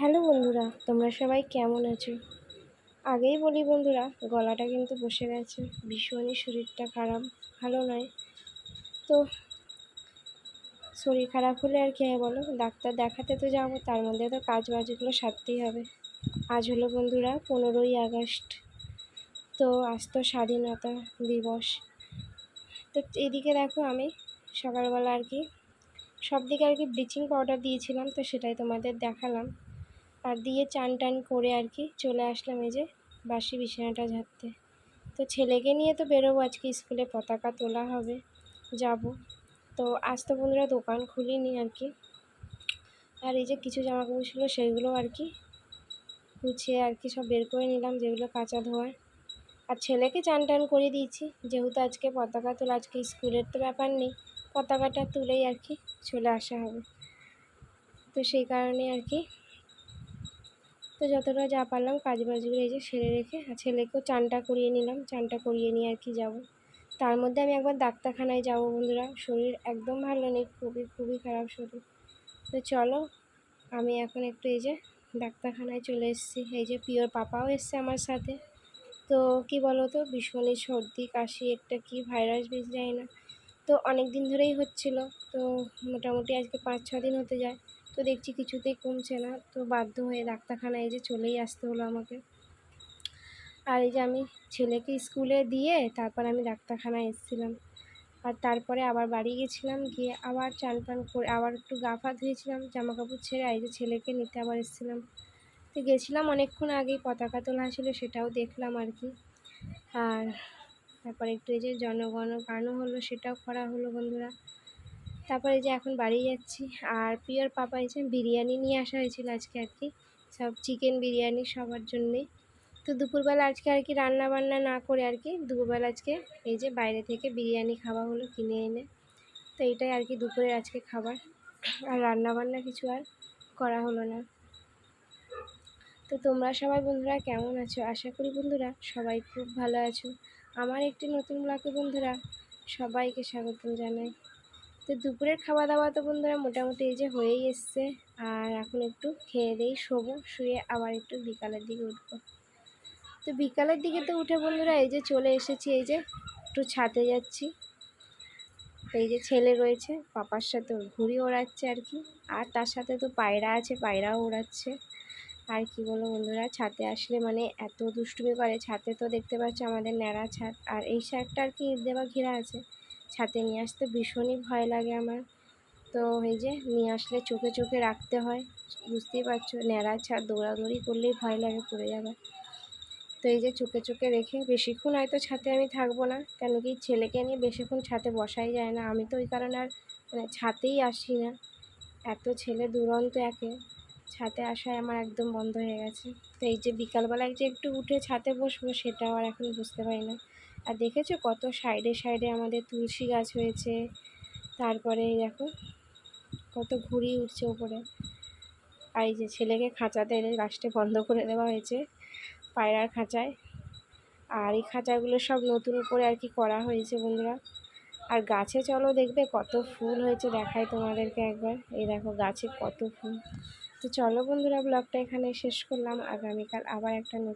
Hello বন্ধুরা, তোমরা সবাই কেমন আছো? আগেই বলি বন্ধুরা, গলাটা কিন্তু বসে গেছে, ভীষণই শরীরটা খারাপ, ভালো নয়। তো শরীর খারাপ হলে আর কী বলো? ডাক্তার দেখাতে তো যাব, তার মধ্যে তো কাজ বাজগুলো সারতেই হবে। আজ হলো বন্ধুরা, পনেরোই আগস্ট। তো আজ তো স্বাধীনতা দিবস। তো এদিকে দেখো আমি, সকালবেলা আর কি সব দিকে আর কি ব্লিচিং পাউডার দিয়েছিলাম, তো সেটাই তোমাদের দেখালাম। আর দিয়ে চান টান করে আর কি চলে আসলাম এই যে বাসি বিছানাটা ঝাড়তে। তো ছেলেকে নিয়ে তো বেরোবো আজকে, স্কুলে পতাকা তোলা হবে, যাব। তো আজ তো বন্ধুরা দোকান খুলিনি আর কি। আর এই যে কিছু জামা কাপড় ছিল সেইগুলো আর কি গুছিয়ে আর কি সব বের করে নিলাম, যেগুলো কাঁচা ধোয়ার। আর ছেলেকে চান টান করে দিয়েছি, যেহেতু আজকে পতাকা তোলা, আজকে স্কুলের তো ব্যাপার নেই, পতাকাটা তুলেই আর কি চলে আসা হবে। তো সেই কারণে আর কি তো যতটা যা পারলাম কাজ বাজগুলো এই যে সেরে রেখে ছেলেকেও চানটা করিয়ে নিলাম, চানটা করিয়ে নিয়ে আর কি যাব। তার মধ্যে আমি একবার ডাক্তারখানায় যাব বন্ধুরা, শরীর একদম ভালো নেই, খুবই খুবই খারাপ শরীর। তো চলো, আমি এখন একটু এই যে ডাক্তারখানায় চলে এসেছি, এই যে পিওর পাপাও এসছে আমার সাথে। তো কি বলো তো ভীষণই সর্দি, কাশি, একটা কি ভাইরাস বেশ যায় না। তো অনেক দিন ধরেই হচ্ছিল, তো মোটামুটি আজকে পাঁচ ছ দিন হতে যায়। তো দেখছি কিছুতেই কমছে না। তো বাধ্য হয়ে ডাক্তারখানায় এই যে চলেই আসতে হলো আমাকে। আর এই যে আমি ছেলেকে স্কুলে দিয়ে তারপর আমি ডাক্তারখানায় এসেছিলাম। আর তারপরে আবার বাড়ি গেছিলাম, গিয়ে আবার চান পান করে আবার একটু গা ফা ধুয়েছিলাম জামা কাপড় ছেড়ে এই যে ছেলেকে নিতে আবার এসেছিলাম। তো গেছিলাম অনেকক্ষণ আগেই, পতাকা তোলা ছিল সেটাও দেখলাম আর কি। আর তারপরে একটু এই যে জনগণ গানও হলো সেটাও করা হলো বন্ধুরা। তারপরে যে এখন বাড়ি যাচ্ছি, আর প্রিয়র পাপা এসে বিরিয়ানি নিয়ে আসা হয়েছিল আজকে আর কি, সব চিকেন বিরিয়ানি সবার জন্যে তো দুপুরবেলা আজকে আর কি রান্না বান্না না করে আর কি, দুপুরবেলা আজকে এই যে বাইরে থেকে বিরিয়ানি খাওয়া হলো কিনে এনে। তো এটাই আর কি দুপুরের আজকে খাবার, আর রান্না বান্না কিছু আর করা হলো না। তো তোমরা সবাই বন্ধুরা কেমন আছো? আশা করি বন্ধুরা সবাই খুব ভালো আছো। আমার একটি নতুন ব্লকে বন্ধুরা সবাইকে স্বাগতম জানাই। তো দুপুরের খাওয়া দাওয়া তো বন্ধুরা মোটামুটি এই যে হয়েই এসছে। আর এখন একটু খেয়ে দেই, শোবো, শুয়ে আবার একটু বিকালের দিকে উঠবো। তো বিকালের দিকে তো উঠে বন্ধুরা এই যে চলে এসেছি, এই যে একটু ছাতে যাচ্ছি। এই যে ছেলে রয়েছে, পাপার সাথে ঘুড়ি ওড়াচ্ছে আর কি। আর তার সাথে তো পায়রা আছে, পায়রাও ওড়াচ্ছে। আর কি বলো বন্ধুরা ছাতে আসলে মানে এত দুষ্টুমি করে ছাতে তো দেখতে পাচ্ছ আমাদের ন্যাড়া ছাদ। আর এই সাইডটা আর কি ঈদ দেওয়া ঘেরা আছে। ছাতে নিয়ে আসতে ভীষণই ভয় লাগে আমার। তো এই যে নিয়ে আসলে চোখে চোখে রাখতে হয়, বুঝতেই পারছ, ন্যাড়া ছাদ দৌড়াদৌড়ি করলেই ভয় লাগে, পড়ে যাবে। তো এই যে চোখে চোখে রেখে বেশিক্ষণ হয়তো ছাতে আমি থাকব না, কেন কি ছেলেকে নিয়ে বেশিক্ষণ ছাতে বসাই যায় না। আমি তো ওই কারণে আর মানে ছাতেই আসি না। এত ছেলে দুরন্ত একে, ছাতে আসায় আমার একদম বন্ধ হয়ে গেছে। তো এই যে বিকালবেলায় যে একটু উঠে ছাতে বসবো সেটাও আর এখন বুঝতে পারি না। আর দেখেছ কত সাইডে সাইডে আমাদের তুলসী গাছ হয়েছে? তারপরে দেখো, কত ঘুড়ি উঠছে ওপরে। আর এই যে ছেলেকে খাঁচাতে লাস্টে বন্ধ করে দেওয়া হয়েছে পায়রার খাঁচায়। আর এই খাঁচাগুলো সব নতুন করে আর কি করা হয়েছে বন্ধুরা। আর গাছে চলো দেখবে কত ফুল হয়েছে দেখাই তোমাদেরকে একবার। এই দেখো গাছে কত ফুল। তো চলো বন্ধুরা, ব্লগটা এখানে শেষ করলাম। আগামীকাল আবার একটা নতুন